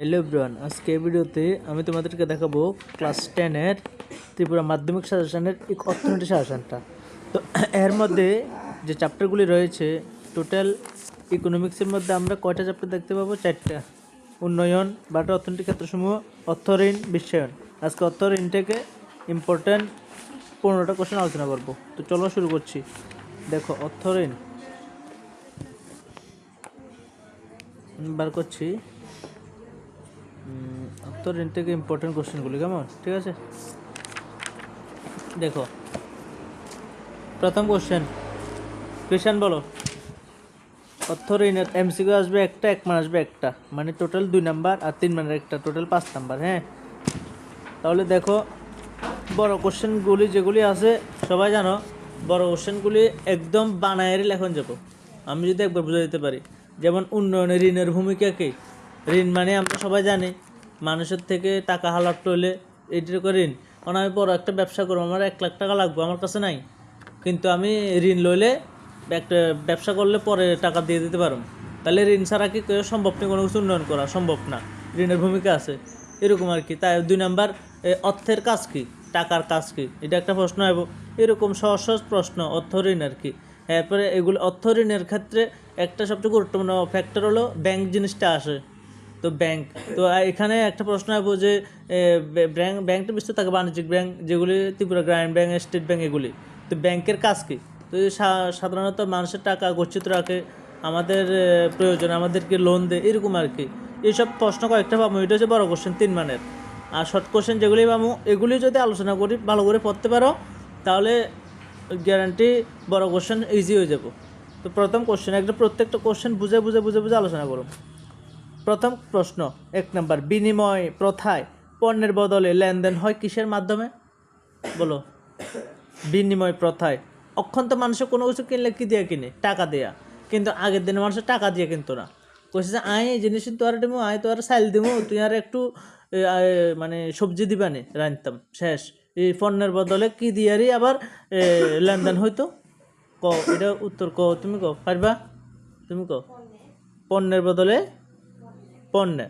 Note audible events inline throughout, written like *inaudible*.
Hello bran আজকে এই ভিডিওতে আমি তোমাদেরকে দেখাবো ক্লাস টেনের ত্রিপুরা মাধ্যমিক সাজেশনের এক অর্থনীতি সাজেশনটা তো এর মধ্যে যে চ্যাপ্টারগুলি রয়েছে টোটাল ইকোনমিক্সের মধ্যে আমরা কয়টা চ্যাপ্টার দেখতে পাবো? চারটা। উন্নয়ন, বাটা অর্থনৈতিক ক্ষেত্রসমূহ, অর্থ ঋণ বিশ্বায়ন আজকে অর্থ ঋণ থেকে ইম্পর্ট্যান্ট পনেরোটা কোশ্চেন আলোচনা করব। তো চলো শুরু করছি। দেখো, অর্থ ঋণ। বার করছি। ঋণ থেকে ইম্পর্টেন্ট কোশ্চেনগুলি কেমন? ঠিক আছে? দেখো। প্রথম কোশ্চেন কোশ্চেন বলো। অর্থ ঋণের এমসিকিউ আসবে একটা, এক মান আসবে একটা। মানে টোটাল দুই নাম্বার আর তিন মানের একটা টোটাল পাঁচ নাম্বার হ্যাঁ? তাহলে দেখো, বড় কোশ্চেনগুলি যেগুলি আছে, সবাই জানো, বড় কোশ্চেনগুলি একদম বানায়ের লেখন যাব। আমি যদি একবার বুঝে দিতে পারি। যেমন উন্নয়নে ঋণের ভূমিকা কি? ঋণ মানে আমরা সবাই জানি, মানুষের থেকে টাকা হালাত হইলে এটির করে ঋণ। কারণ আমি বড় একটা ব্যবসা করব, আমার এক লাখ টাকা লাগবে, আমার কাছে নাই। কিন্তু আমি ঋণ লইলে একটা ব্যবসা করলে পরে টাকা দিয়ে দিতে পারব। তাহলে ঋণ ছাড়া কি কেউ সম্ভব নেই কোনো কিছু উন্নয়ন করা সম্ভব না। ঋণের ভূমিকা আছে। এরকম আর কি। তাই দুই নাম্বার অর্থের কাজ কি? টাকার কাজ কি? এটা একটা প্রশ্ন হইব এরকম সহজ সহজ প্রশ্ন, অর্থ ঋণ আর কি। এরপরে এগুলো, অর্থ ঋণের ক্ষেত্রে একটা সবচেয়ে গুরুত্বপূর্ণ ফ্যাক্টর হলো ব্যাংক জিনিসটা আসে। তো ব্যাংক তো এখানে একটা প্রশ্ন আসব যে ব্যাংক ব্যাংকটা বিস্তৃত থাকে, বাণিজ্যিক ব্যাংক যেগুলি, ত্রিপুরা গ্রামীণ ব্যাংক, স্টেট ব্যাংক এগুলি। তো ব্যাংকের কাজ কি? তো সাধারণত মানুষের টাকা গচ্ছিত রাখে, আমাদের প্রয়োজন, আমাদেরকে লোন দেয়, এরকম আর কি। এইসব প্রশ্ন কয়েকটা পাবো, এটা হচ্ছে বড় কোশ্চেন তিন মানের। আর শর্ট কোশ্চেন যেগুলি পাবো, এগুলি যদি আলোচনা করি, ভালো করে পড়তে পারো, তাহলে গ্যারান্টি বড় কোশ্চেন ইজি হয়ে যাব। তো প্রথম কোশ্চেন একটা প্রত্যেকটা কোশ্চেন বুঝে বুঝে বুঝে বুঝে আলোচনা করুন প্রথম প্রশ্ন এক নম্বর বিনিময় প্রথায় পণ্যের বদলে লেনদেন হয় কিসের মাধ্যমে? বলো। বিনিময় প্রথায় অক্ষন্ত মানুষের কোনো কিছু কিনলে কী দিয়ে কিনে? টাকা দেয়া। কিন্তু আগের দিনে মানুষের টাকা দিয়ে কিনতো না। কইছে যে আয় এই জিনিস তো আর দিমু আয় তো আর সাইল দিমু তুই আর একটু মানে সবজি দিবানে। রাঁধতাম শেষ। এই পণ্যের বদলে কি দিয়ারই আবার লেনদেন হইতো? ক এটা উত্তর ক তুমি কো পারবা? তুমি কো? পণ্যের বদলে পণ্যে।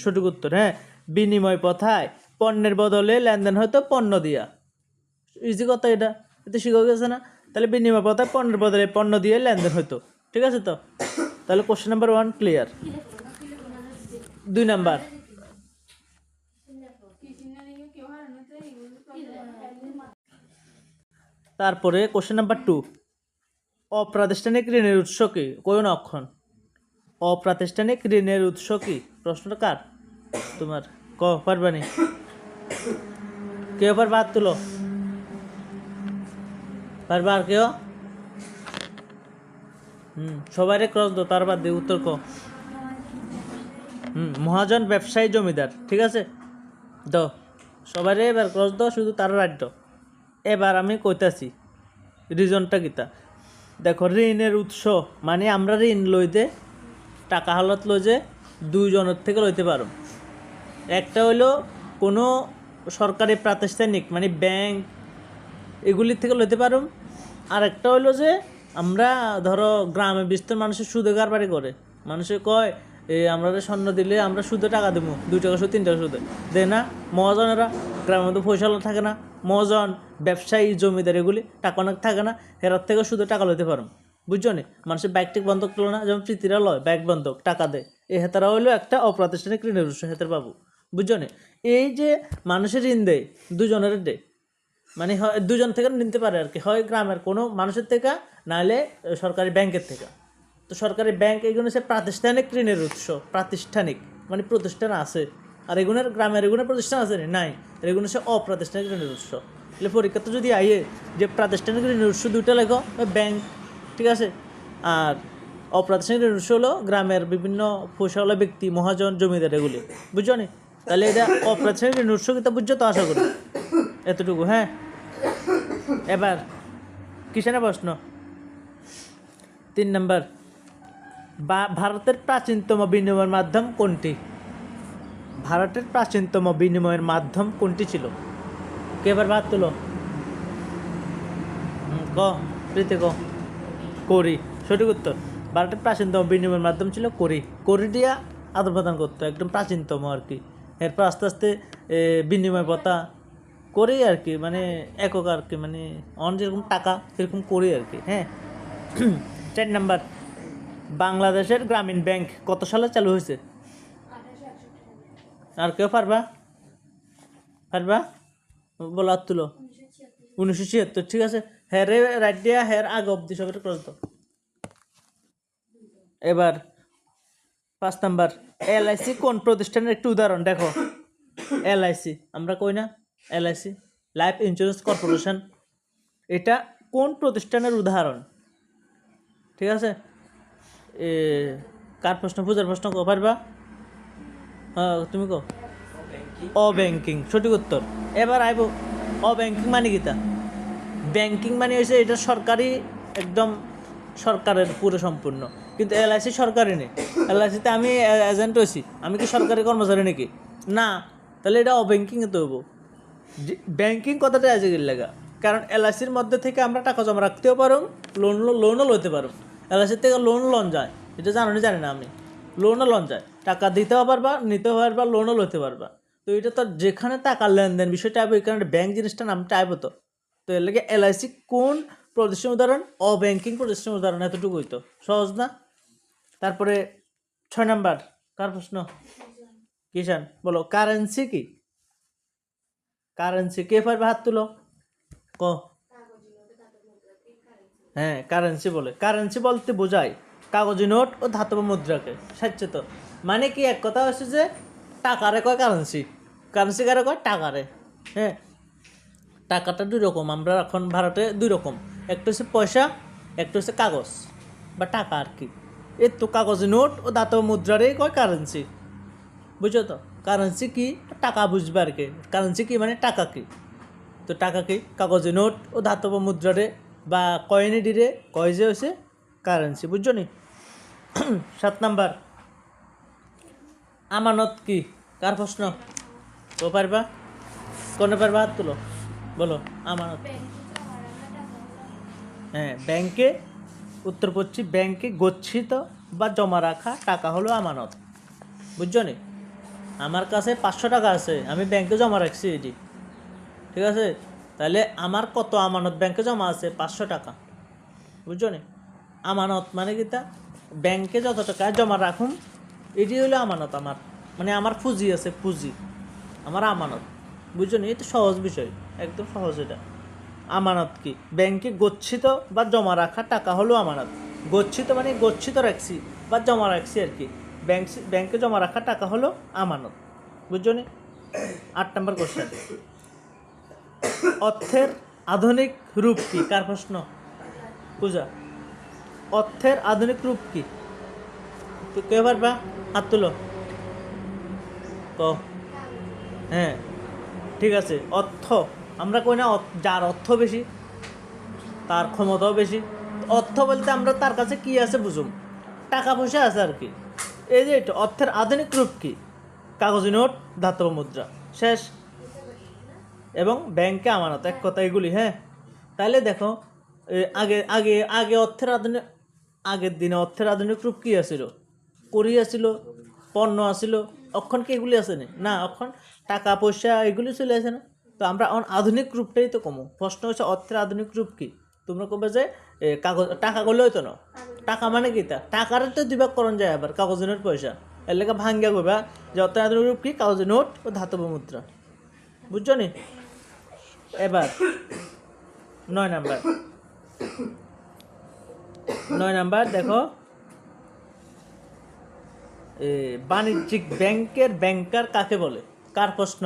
সঠিক উত্তর হ্যাঁ? বিনিময় প্রথায় পণ্যের বদলে লেনদেন হয়তো পণ্য দিয়া। ইজি কথা এটা। এতে শিখে গেছে না? তাহলে বিনিময় প্রথায় পণ্যের বদলে পণ্য দিয়ে লেনদেন হতো ঠিক আছে তো? তাহলে কোশ্চেন নাম্বার ওয়ান ক্লিয়ার দুই নাম্বার। তারপরে কোশ্চেন নাম্বার টু অপ্রাতিষ্ঠানিক ঋণের উৎস কি? কোন অক্ষণ অপ্রাতিষ্ঠানিক ঋণের উৎস কি? প্রশ্নটা কার? তোমার ক, পারবানি। কেউ পারবা হাত তুলো। পারবা আর কেউ? হুম সবাই ক্রস দো তার বাদ দিয়ে উত্তর ক হুম, মহাজন ব্যবসায়ী জমিদার, ঠিক আছে? দ সবাই এবার ক্রস দো শুধু তার রাজ্য এবার আমি কইতাছি রিজনটা কিতা? দেখো, ঋণের উৎস মানে আমরা ঋণ লইতে টাকা হালত লই যে দুইজনের থেকে লইতে পারো। একটা হইল কোনো সরকারি প্রাতিষ্ঠানিক মানে ব্যাংক, এগুলির থেকে লইতে পারো। আর একটা হইল যে আমরা ধরো গ্রামে বিস্তর মানুষের সুদে কারবারি করে। মানুষে কয় এই আমরা স্বর্ণ দিলে আমরা সুদে টাকা দেবো দুই টাকা সুদ, তিন টাকা সুদে। দে না, মহাজনেরা গ্রামের মধ্যে পয়সা থাকে না। মহাজন, ব্যবসায়ী, জমিদার এগুলি টাকা অনেক থাকে না, হেরার থেকে সুদে টাকা লইতে পারো। বুঝছ নি? মানুষের ব্যাগ টেক বন্ধক তুলো না, যেমন প্রীতিরা লয় ব্যাগ বন্ধক, টাকা দেয় এ হেতারা হইল একটা অপ্রাতিষ্ঠানিক ঋণের উৎস, হেতের বাবু। বুঝছ নি? এই যে মানুষের ঋণ দেয়, দুজনের দেয়। মানে হয়, দুজন থেকে নিতে পারে আর কি। হয় গ্রামের কোনো মানুষের থেকে, নাহলে সরকারি ব্যাংকের থেকে। তো সরকারি ব্যাংক এগুলো সে প্রাতিষ্ঠানিক ঋণের উৎস, প্রাতিষ্ঠানিক। মানে প্রতিষ্ঠান আছে। আর এগুলোর গ্রামের এগুলোর প্রতিষ্ঠান আছে? নাই। এগুলো সে অপ্রাতিষ্ঠানিক ঋণের উৎস। তাহলে পরীক্ষাতে যদি আইয়ে যে প্রাতিষ্ঠানিক ঋণের উৎস দুইটা লেখো, ব্যাংক ঠিক আছে? আর অপ্রাতিষ্ঠানিক ঋণের উৎস হলো গ্রামের বিভিন্ন পয়সাওয়ালা ব্যক্তি, মহাজন, জমিদার এগুলি। বুঝছ নি? তাহলে এটা অপ্রাতিষ্ঠানিক ঋণের উৎস কিন্তু বুঝছ? তো আশা করি। এতটুকু হ্যাঁ? এবার কিসের প্রশ্ন? তিন নম্বর, বা- ভারতের প্রাচীনতম বিনিময়ের মাধ্যম কোনটি? ভারতের প্রাচীনতম বিনিময়ের মাধ্যম কোনটি ছিল? কে এবার বাদ তুলো ক, প্রীতি ক। করি। সঠিক উত্তর। ভারতের প্রাচীনতম বিনিময়ের মাধ্যম ছিল করি। করি দিয়া আদান প্রদান করতো, একদম প্রাচীনতম আর কি। এরপর আস্তে আস্তে বিনিময় প্রথা করেই আর কি মানে একক আর কি মানে অন যেরকম টাকা, সেরকম করি আর কি হ্যাঁ। *clears throat* চার নাম্বার, বাংলাদেশের গ্রামীণ ব্যাংক কত সালে চালু হয়েছে? আর কেউ পারবা? পারবা? বলো আর তুলো। উনিশশো ছিয়াত্তর, ঠিক আছে। হ্যাঁ রে রাইট দিয়া হ্যাঁ আগ অব্দি সবের ক্রস দাও। এবার পাঁচ নাম্বার এলআইসি কোন প্রতিষ্ঠানের একটি উদাহরণ? দেখো এলআইসি আমরা কই না? এলআইসি লাইফ ইন্স্যুরেন্স কর্পোরেশন এটা কোন প্রতিষ্ঠানের উদাহরণ? ঠিক আছে? এ কার প্রশ্ন? পূজার প্রশ্ন কো পারবা? হ্যাঁ তুমি কো? অব্যাংকিং সঠিক উত্তর। এবার আইব অব্যাংকিং মানে কিতা ব্যাংকিং মানে হয়েছে এটা সরকারি, একদম সরকারের, পুরো সম্পূর্ণ। কিন্তু এলআইসি সরকারি নেই। এলআইসিতে আমি এজেন্ট হয়েছি আমি কি সরকারি কর্মচারী নাকি? না। তাহলে এটা অব্যাংকিংয়ে তো হব ব্যাংকিং কথাটা আজকে লাগা। কারণ এলআইসির মধ্যে থেকে আমরা টাকা জমা রাখতেও পারো লোন লোনও লইতে পারো এলআইসির থেকে লোন লোন যায়। এটা জানো না জানি না আমি। লোনও লোন যায়। টাকা দিতেও পারবা, নিতেও পারবা লোনও লইতে পারবা। তো এটা তো যেখানে টাকার লেনদেন বিষয়টা আইব এখানে ব্যাংক জিনিসটা নামটা আইব তো। তো এর লাগে এলআইসি কোন প্রতিষ্ঠান উদাহরণ? অব্যাংকিং প্রতিষ্ঠান উদাহরণ, এতটুকুই তো। সহজ না? তারপরে ছয় নাম্বার, কার প্রশ্ন? কিষান বলো কারেন্সি কি? কারেন্সি কে পারবে হাত তুলো? ক? হ্যাঁ কারেন্সি বলে। কারেন্সি বলতে বোঝায় কাগজি নোট ও ধাতব মুদ্রাকে। সাচ্ছে তো। মানে কি এক কথা হচ্ছে যে, টাকারে কয় কারেন্সি কারেন্সি কারে কয়? টাকারে। হ্যাঁ টাকাটা দুই রকম, আমরা এখন ভারতে দুই রকম। একটা হচ্ছে পয়সা, একটা হচ্ছে কাগজ। বা টাকা আর কি। এই তো কাগজি নোট ও ধাতব মুদ্রারই কয় কারেন্সি বুঝছ তো? কারেন্সি কি? টাকা বুঝবে আর কি। কারেন্সি কি মানে টাকা কি? তো টাকা কি? কাগজে নোট ও ধাতব মুদ্রারে বা কয়েনে ডিরে কয় যে হয়েছে? কারেন্সি বুঝছ নি? *coughs* সাত নাম্বার। আমানত কি? কার প্রশ্ন? তো পারবা? কোনে পারবা? হাত তুলো। বলো আমানত হ্যাঁ ব্যাংকে উত্তর পশ্চিম ব্যাংকে গচ্ছিত বা জমা রাখা টাকা হলো আমানত। বুঝছ নি? আমার কাছে পাঁচশো টাকা আছে, আমি ব্যাংকে জমা রাখছি এটি। ঠিক আছে? তাহলে আমার কত আমানত ব্যাংকে জমা আছে? পাঁচশো টাকা। বুঝছ নি? আমানত মানে কি তা? ব্যাংকে যত টাকা জমা রাখুন এটি হলো আমানত আমার। মানে আমার পুঁজি আছে, পুঁজি। আমার আমানত। বুঝছ নি? এটা সহজ বিষয়। একদম সহজ এটা। আমানত কি? ব্যাংকে গচ্ছিত বা জমা রাখা টাকা হলো আমানত। গচ্ছিত মানে গচ্ছিত রাখছি বা জমা রাখছি আর কি। ব্যাংক ব্যাংকে জমা রাখা টাকা হলো আমানত। বুঝছ নি? আট নম্বর কোশ্চেন অর্থের আধুনিক রূপ কি? কার প্রশ্ন? পূজা। অর্থের আধুনিক রূপ কি? কে পারবা? হাত তুলো। ক। হ্যাঁ। ঠিক আছে। অর্থ আমরা কই না যার অর্থ বেশি, তার ক্ষমতাও বেশি। অর্থ বলতে আমরা তার কাছে কি আছে বুঝুম। টাকা পয়সা আছে আর কি। এই যে অর্থের আধুনিক রূপ কি? কাগজি নোট, ধাতব মুদ্রা। শেষ। এবং ব্যাংকে আমানত, এক কথা এগুলি হ্যাঁ? তাহলে দেখো আগে আগে আগে অর্থের আধুনিক, আগের দিনে অর্থের আধুনিক রূপ কী আছিল? করি আছিল, পণ্য আছিল, অক্ষণ কি এগুলি আছে না? না, অক্ষণ টাকা, পয়সা এগুলি চলে আসে না। তো আমরা আধুনিক রূপটাই তো কমো। প্রশ্ন হচ্ছে অর্থের আধুনিক রূপ কি? তোমরা কবে যে কাগজ, টাকা করলে হইতো না? টাকা মানে কি তা? টাকার তো দুভাগ করণ যায় আবার, কাগজের পয়সা। এর লেগে ভাঙ্গা কইবা যে অর্থের আধুনিক রূপ কি? কাগজের নোট ও ধাতব মুদ্রা। বুঝছ নি? এবার, নয় নাম্বার। নয় নাম্বার, দেখো। বাণিজ্যিক ব্যাংকের ব্যাংকার কাকে বলে? কার প্রশ্ন?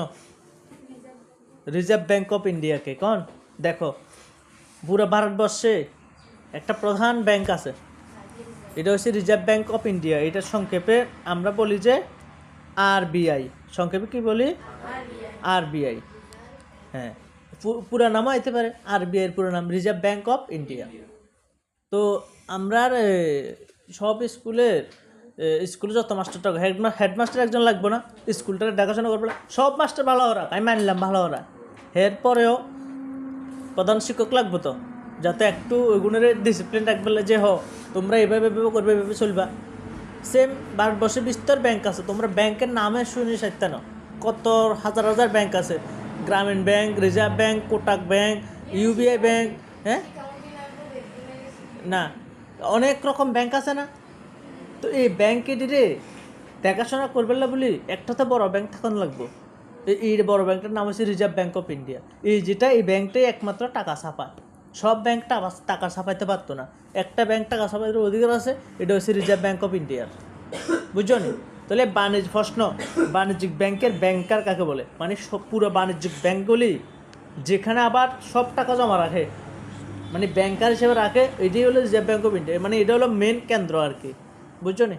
রিজার্ভ ব্যাঙ্ক অফ ইন্ডিয়াকে কোন? দেখো, পুরো ভারতবর্ষে একটা প্রধান ব্যাংক আছে। এটা হচ্ছে রিজার্ভ ব্যাঙ্ক অফ ইন্ডিয়া এটা সংক্ষেপে আমরা বলি যে আরবিআই সংক্ষেপে কি বলি? আরবিআই হ্যাঁ পুরা নামও আইতে পারে। আরবিআই এর পুরো নাম রিজার্ভ ব্যাঙ্ক অফ ইন্ডিয়া তো আমরা সব স্কুলের স্কুলে যত মাস্টার টাকা, হেড হেডমাস্টার একজন লাগবে না, স্কুলটাকে দেখাশোনা করবে না। সব মাস্টার ভালো ওরা, আমি মানলাম ভালো ওরা। এরপরেও প্রধান শিক্ষক লাগবে তো, যাতে একটু ওইগুলোর ডিসিপ্লিন রাখবে যে, হ, তোমরা এভাবে এভাবে করবে, এভাবে চলবা। সেম ভারতবর্ষে বিস্তর ব্যাংক আছে, তোমরা ব্যাংকের নামে শুনি সাইতে না কত হাজার হাজার ব্যাংক আছে। গ্রামীণ bank reserve bank Kotak bank UBI bank হ্যাঁ? না, অনেক রকম ব্যাংক আছে না? তো এই ব্যাংকে রে দেখাশোনা করবেন না বলি একটা তো বড় ব্যাংক থাকুন লাগবো। এই বড় ব্যাংকটার নাম হচ্ছে রিজার্ভ ব্যাংক অফ ইন্ডিয়া এই যেটা এই ব্যাংকটাই একমাত্র টাকা ছাপায় সব ব্যাংক টাকা ছাপাইতে পারতো না। একটা ব্যাংক টাকা ছাপাইতে অধিকার আছে, এটা হচ্ছে রিজার্ভ ব্যাংক অফ ইন্ডিয়ার বুঝছ তাহলে বাণিজ্য প্রশ্ন, বাণিজ্যিক ব্যাংকের ব্যাংকার কাকে বলে? মানে সব পুরো বাণিজ্যিক ব্যাংকগুলি যেখানে আবার সব টাকা জমা রাখে। মানে ব্যাংকার হিসেবে রাখে, এটাই হলো রিজার্ভ ব্যাংক অফ ইন্ডিয়া মানে এটা হলো মেন কেন্দ্র আর কি। বুঝছ নি?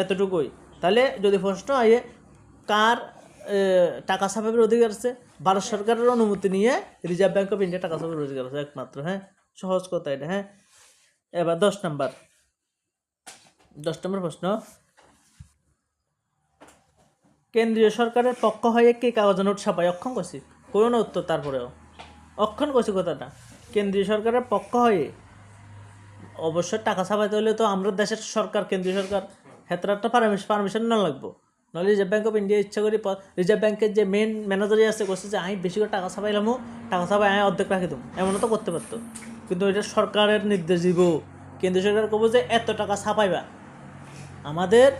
এতটুকুই। তাহলে যদি প্রশ্ন হয় কার টাকা ছাপাবের অধিকার আছে? ভারত সরকারের অনুমতি নিয়ে রিজার্ভ ব্যাংক অফ ইন্ডিয়া টাকা ছাপাবের অধিকার আছে, একমাত্র হ্যাঁ? সহজ কথা এটা হ্যাঁ? এবার দশ নম্বর। দশ নম্বর প্রশ্ন। কেন্দ্রীয় সরকারের পক্ষ হয়ে কে কাগজ নোট ছাপায়? অক্ষম করছি কোনো না উত্তর তারপরেও। অক্ষণ করছি কথাটা। কেন্দ্রীয় সরকারের পক্ষ হয়ে অবশ্যই টাকা ছাপাইতে হলে তো আমরা দেশের সরকার, কেন্দ্রীয় সরকার হেতরা একটা পারমিশন পারমিশন না লাগবো। নাহলে রিজার্ভ ব্যাঙ্ক অফ ইন্ডিয়া ইচ্ছা করি রিজার্ভ ব্যাংকের যে মেন ম্যানেজারই আছে করছে যে আমি বেশি করে টাকা ছাপাইলামও টাকা ছাপাই আমি অর্ধেক রাখি দেবো এমনও তো করতে পারতো। কিন্তু এটা সরকারের নির্দেশ দিব। কেন্দ্রীয় সরকার কব যে, এত টাকা ছাপাইবা। আমাদের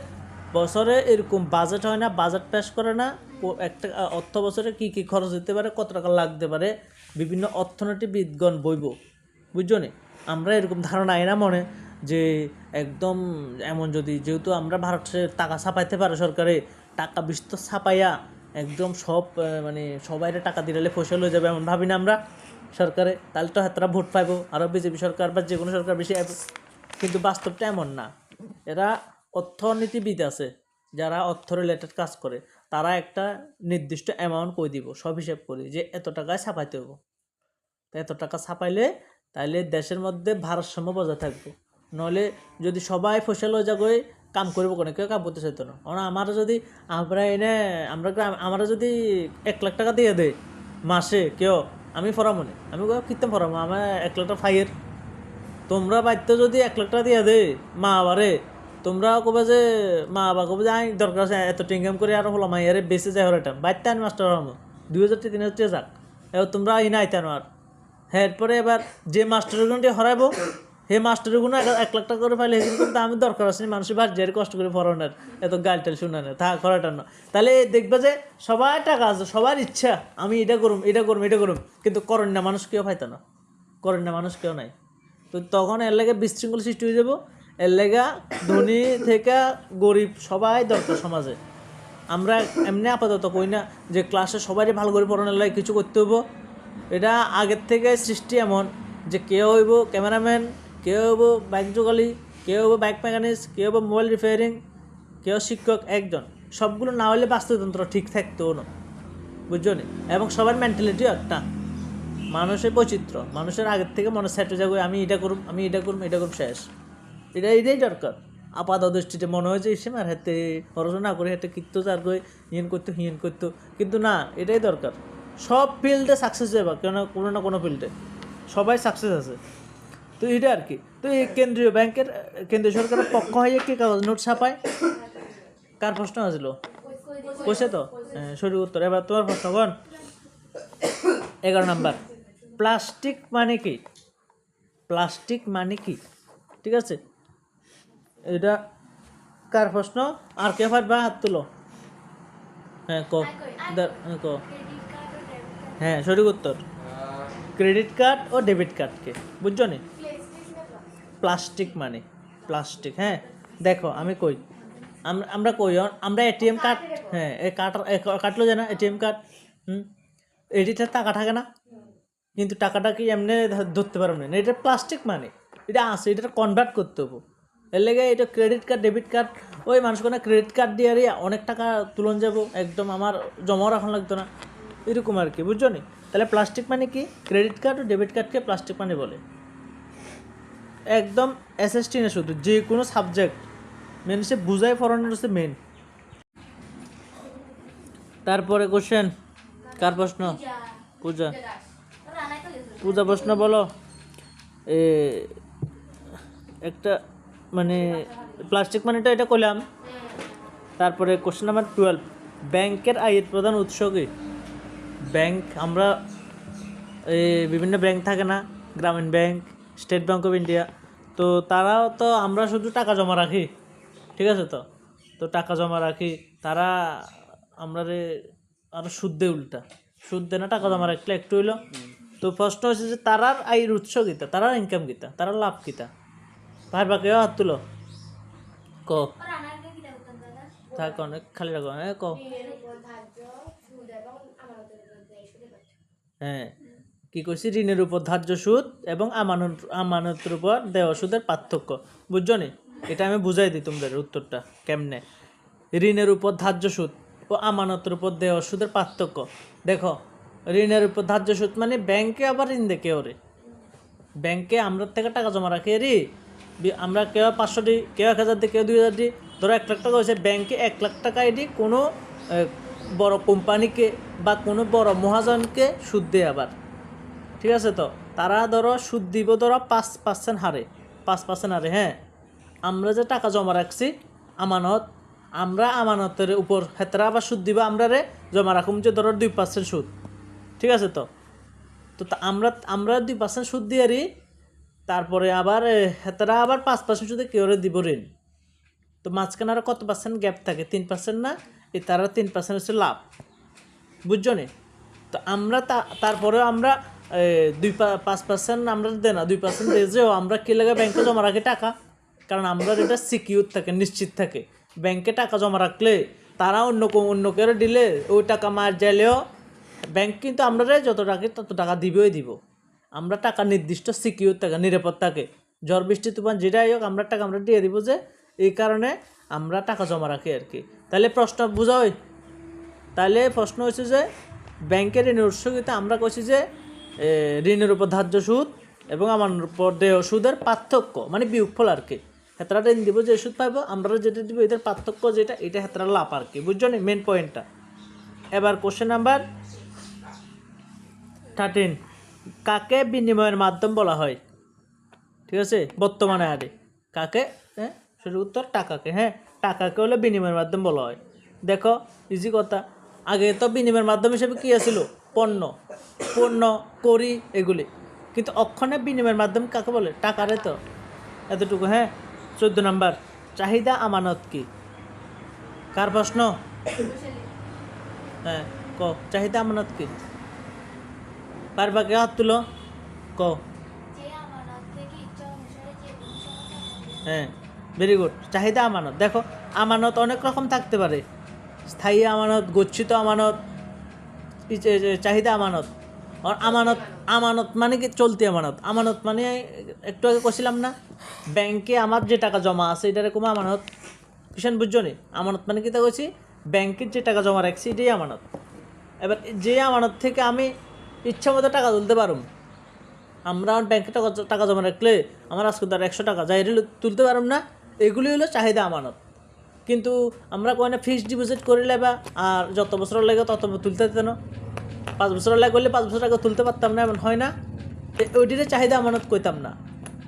বছরে এরকম বাজেট হয় না বাজেট পেশ করে না। একটা, অর্থ বছরে কী কী খরচ হতে পারে, কত টাকা লাগতে পারে, বিভিন্ন অর্থনীতিবিদগণ বইব। বুঝছ নি? আমরা এরকম ধারণা না মনে যে একদম এমন যদি, যেহেতু আমরা ভারতে টাকা ছাপাইতে পারে সরকারে, টাকা বিস্তর ছাপাইয়া একদম সব মানে সবাইরে টাকা দিলে ফসল হয়ে যাবে এমন ভাবি না আমরা সরকারে। তাহলে তো হাতরা ভোট পাইবো আরও বিজেপি সরকার বা যে কোনো সরকার বেশি। কিন্তু বাস্তবটা এমন না। এরা অর্থনীতিবিদ আছে, যারা অর্থ রিলেটেড কাজ করে। তারা একটা নির্দিষ্ট অ্যামাউন্ট কই দিব, সব হিসাব করি যে এত টাকায় ছাপাইতে হব এত টাকা ছাপাইলে তাইলে দেশের মধ্যে ভারসাম্য বজায় থাকবে। নইলে যদি সবাই ফসল যাবে কাম করব কোনো? কেউ কাম করতে চাইতো না। কারণ আমার যদি আমরা এনে, আমরা আমরা যদি এক লাখ টাকা দিয়ে দেয় মাসে, কেউ, আমি ফরামো নি? আমি কীর্তন ফরামো? আমার এক লাখ টাকা ফাইয়ের। তোমরা বাড়িতে যদি এক লাখ টাকা দিয়ে দে মা আবারে তোমরা কবে যে, মা বাবা কবে যে, আই, দরকার আছে, এত টিঙ্গাম করে আর হলো মাইয়ারে বেঁচে যায় হরে টাইম বাড়িতে আন মাস্টার দুই হাজার তিন হাজার যাক। এবার তোমরা আইনা আইতেন আর। হ্যাঁ এরপরে এবার যে মাস্টারের গুণটি হরাইবো, হে মাস্টারের গুণ এক লাখ টাকা করে পাইলে কিন্তু আমি দরকার আছে মানুষের বাড়ি যাই কষ্ট করে পড়ানোর এত গাল টাল শুনানো তা করাটা না। তাহলে দেখবে যে সবার টাকা আছে, সবার ইচ্ছা, আমি এটা করুম এটা করুম এটা করুম, কিন্তু করেন না, মানুষ কেউ পাইতো না। করেন না, মানুষ কেউ নাই। তো তখন এর লেগে বিশৃঙ্খল সৃষ্টি হয়ে যাব, এর লেগা ধনী থেকে গরিব সবাই দরকার সমাজে। আমরা এমনি আপাতত কই না যে ক্লাসে সবাই ভালো করে পড়ানোর লাগে কিছু করতে হব এটা আগের থেকে সৃষ্টি এমন যে কেউ হইব ক্যামেরাম্যান, কেউ হইব বাইক যোগালি, কেউ হইব বাইক মেকানিক্স কেউ হইব মোবাইল রিপেয়ারিং, কেউ শিক্ষক, একজন। সবগুলো না হলে বাস্তুতন্ত্র ঠিক থাকতো না। বুঝছ নি? এবং সবার মেন্টালিটিও একটা। মানুষের বৈচিত্র্য। মানুষের আগের থেকে মনে সেট যাবে, আমি এটা করুম, আমি এটা করুম এটা করুম, শেষ। এটা এটাই দরকার। আপাত দৃষ্টিতে মনে হয়েছে ইসে মার হাতে পড়াশোনা করে হাতে কিত্তো চার করে হিয়েন করতো হিয়েন করতো। কিন্তু না, এটাই দরকার। সব ফিল্ডে সাকসেস যাবে কেন কোনো না কোনো ফিল্ডে। সবাই সাকসেস আছে। তো এটা আর কি। তো এই কেন্দ্রীয় ব্যাংকের কেন্দ্রীয় সরকারের পক্ষ হয়ে কি কাগজ নোট ছাপায়? কার প্রশ্ন আসলো? কইছে তো? হ্যাঁ সঠিক উত্তর। এবার তোমার প্রশ্ন বল এগারো নাম্বার। প্লাস্টিক মানে কি? প্লাস্টিক মানে কি? ঠিক আছে? এটা কার প্রশ্ন? আর কে পারবা হাত তুলো। হ্যাঁ ক। হ্যাঁ, ক। হ্যাঁ সঠিক উত্তর। ক্রেডিট কার্ড ও ডেবিট কার্ডকে। বুঝছ নি? প্লাস্টিক মানে। প্লাস্টিক হ্যাঁ। দেখো, আমি কই, আম- আমরা কই আমরা এটিএম কার্ড হ্যাঁ কার্ড কাটলো যে না এটিএম কার্ড, হুম? এটিতে টাকা থাকে না। কিন্তু টাকাটা কি এমনি ধরতে পারব না। এটা প্লাস্টিক মানে। এটা আছে এটা কনভার্ট করতে হব। এর লেগে এটা ক্রেডিট কার্ড, ডেবিট কার্ড, ওই মানুষ কোনো ক্রেডিট কার্ড দিয়ে আরে অনেক টাকা তুলন যাব। একদম আমার জমাও রাখন লাগতো না। এরকম আর কি, বুঝছ নি? তাহলে প্লাস্টিক মানে কি? ক্রেডিট কার্ড ও ডেবিট কার্ডকে প্লাস্টিক মানে বলে। একদম এসএসটি না শুধু, যে কোনো সাবজেক্ট মেন সে বুঝাই ফরানোর হচ্ছে মেন তারপরে কোশ্চেন কার প্রশ্ন? পূজা। পূজা প্রশ্ন বলো। এ, একটা মানে প্লাস্টিক মানিটা এটা করলাম তারপরে কোশ্চেন নাম্বার টুয়েলভ ব্যাংকের আয়ের প্রধান উৎস কি? ব্যাংক, আমরা বিভিন্ন ব্যাংক থাকে না, গ্রামীণ bank, state bank of India. তো তারাও তো, আমরা শুধু টাকা জমা রাখি, ঠিক আছে তো? তো টাকা জমা রাখি, তারা আমরা রে আরও সুদ উল্টা। সুদ দেয় না টাকা জমা রাখলে একটু হইল। তো প্রশ্ন হচ্ছে যে তারার আয়ের উৎস কিতা? তারার ইনকাম কিতা? তারার লাভ কিতা? ভাই, বাকি হাত তুলো। ক। থাক, অনেক খালি রাখো হ্যাঁ ক। হ্যাঁ। কি করছি ঋণের উপর ধার্য সুদ এবং আমানত, আমানতের উপর দেওয়া সুদের পার্থক্য। বুঝছ নি? এটা আমি বুঝাই দিই তোমাদের উত্তরটা কেমনে? ঋণের উপর ধার্য সুদ ও আমানতের উপর দেওয়া সুদের পার্থক্য। দেখো, ঋণের উপর ধার্য সুদ মানে ব্যাংকে আবার ঋণ দেখে ওরে। ব্যাংকে আমরা থেকে টাকা জমা রাখি রে। আমরা কেউ পাঁচশো দিই কেউ এক হাজার দিই কেউ দুই হাজার দিই ধরো এক লাখ টাকা হয়েছে, ব্যাংকে এক লাখ টাকা এটি কোনো বড় কোম্পানিকে বা কোনো বড় মহাজনকে সুদ দেয় আবার। ঠিক আছে তো? তারা ধরো সুদ দিব ধরো পাঁচ পার্সেন্ট হারে। পাঁচ পার্সেন্ট হারে হ্যাঁ? আমরা যে টাকা জমা রাখছি, আমানত, আমরা আমানতের উপর হেতরা আবার সুদ দিব আমরা রে, জমা রাখুম যে ধরো দুই পার্সেন্ট সুদ। ঠিক আছে তো? তো আমরা আমরা দুই পার্সেন্ট সুদ দিয়ে রি, তারপরে আবার হেতারা আবার পাঁচ পার্সেন্ট সুদে কেউ দিব ঋণ। তো মাঝখানে আর কত পার্সেন্ট গ্যাপ থাকে? তিন পার্সেন্ট না? এই তারা তিন পার্সেন্ট হচ্ছে লাভ। বুঝছ নি? তো আমরা তারপরেও আমরা দুই পাঁচ পার্সেন্ট আমরা দেয় না, দুই পার্সেন্ট দিয়েছেও আমরা কী লাগে ব্যাংকে জমা রাখি টাকা? কারণ আমরা এটা সিকিউর থাকে, নিশ্চিত থাকে। ব্যাংকে টাকা জমা রাখলে তারা অন্য অন্য কেউ দিলে ওই টাকা মার যাইলেও ব্যাংক কিন্তু আমরা যত টাকা, তত টাকা দিবেই দিব। আমরা টাকা নির্দিষ্ট সিকিউর থাকে, নিরাপদ থাকে। ঝড় বৃষ্টি, তুফান, যেটাই হোক, আমরা টাকা আমরা দিয়ে দিব যে, এই কারণে আমরা টাকা জমা রাখি আর কি। তাহলে প্রশ্ন বুঝাই তাহলে প্রশ্ন হচ্ছে যে, ব্যাংকের ঋণের উৎসগিতে আমরা কইছি যে ঋণের উপর ধার্য সুদ এবং আমার উপর দেয় সুদের পার্থক্য মানে বিয়োগফল আর কি। হেতরা ঋণ দিব, যে সুদ পাইবো আমরা যেটা দিব, এদের পার্থক্য যেটা, এটা হেতরা লাভ আর কি। বুঝছ নি? মেন পয়েন্টটা এবার কোশ্চেন নাম্বার থার্টিন কাকে বিনিময়ের মাধ্যম বলা হয়? ঠিক আছে? বর্তমানে আরে কাকে? হ্যাঁ? সেটার উত্তর টাকাকে হ্যাঁ? টাকাকে হলে বিনিময়ের মাধ্যম বলা হয়। দেখো ইজি কথা। আগে তো বিনিময়ের মাধ্যম হিসেবে কী আছিল? পণ্য। পণ্য করি এগুলি। কিন্তু অক্ষণে বিনিময়ের মাধ্যম কাকে বলে? টাকারে তো। এতটুকু হ্যাঁ? চোদ্দ নাম্বার চাহিদা আমানত কি? কার প্রশ্ন? হ্যাঁ ক। চাহিদা আমানত কি? পারবা কে হাত তুলো? ক। হ্যাঁ। ভেরি গুড চাহিদা আমানত। দেখো, আমানত অনেক রকম থাকতে পারে। স্থায়ী আমানত, গচ্ছিত আমানত চাহিদা আমানত। আমানত আমানত মানে কি? চলতি আমানত। আমানত মানে একটু আগে কছিলাম না, ব্যাংকে আমার যে টাকা জমা আছে, এটার এরকম আমানত, কিষান বুঝছ নি? আমানত মানে কি তা কইছি? ব্যাংকের যে টাকা জমা রাখছি, এটাই আমানত। এবার যে আমানত থেকে আমি ইচ্ছা মতো টাকা তুলতে পারুম, আমরা আমার ব্যাংকে টাকা টাকা জমা রাখলে আমার আজকে ধর একশো টাকা, যাই তুলতে পারুম না। এগুলি হলো চাহিদা আমানত। কিন্তু আমরা কোনো ফিক্সড ডিপোজিট করিলে বা আর যত বছর লাগে তত তুলতে দিত না। পাঁচ বছর লাগে করলে পাঁচ বছর আগে তুলতে পারতাম না, এমন হয় না। ওইটিরে চাহিদা আমানত কইতাম না।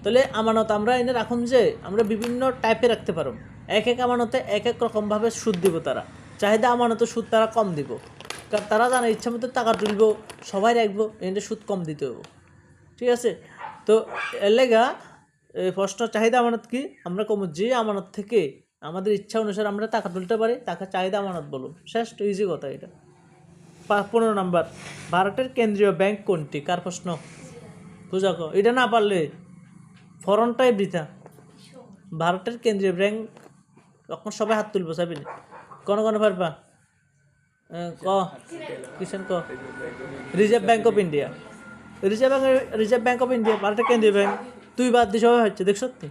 তাহলে আমানত আমরা এনে রাখুন যে, আমরা বিভিন্ন টাইপে রাখতে পারো। এক এক আমানতে এক এক রকমভাবে সুদ দিব তারা। চাহিদা আমানত সুদ তারা কম দিব। কারণ তারা জানে ইচ্ছা মতো টাকা তুলব, সবাই রাখব, এনে সুদ কম দিতে হব ঠিক আছে? তো এর লেগা এই প্রশ্ন, চাহিদা আমানত কি? আমরা কম, যে আমানত থেকে আমাদের ইচ্ছা অনুসারে আমরা টাকা তুলতে পারি, তাকে চাহিদা আমানত বলুন। শেষ ইজি কথা এটা। পনেরো নাম্বার। ভারতের কেন্দ্রীয় ব্যাংক কোনটি? কার প্রশ্ন? বুঝা কো। এটা না পারলে ফরনটাই বৃথা। ভারতের কেন্দ্রীয় ব্যাংক তখন সবাই হাত তুলবো চাবি কোন কোন পারবা ক? ক? Reserve bank of India. Reserve bank reserve bank of India, ভারতের কেন্দ্রীয় ব্যাংক। তুই বাদ দিয়ে সবাই হচ্ছে, দেখ সত্যি।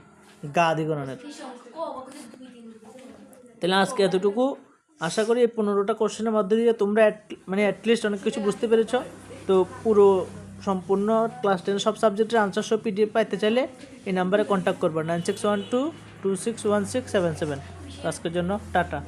গা দিগণনের তাহলে আজকে এতটুকু। আশা করি এই পনেরোটা কোশ্চেনের মধ্যে দিয়ে তোমরা মানে অ্যাটলিস্ট অনেক কিছু বুঝতে পেরেছ। তো পুরো সম্পূর্ণ ক্লাস টেন সব সাবজেক্টের আনসার সব পিডিএফ পাইতে চাইলে এই নাম্বারে কন্ট্যাক্ট করবে। Nine six one two two six one six seven seven আজকের জন্য টাটা।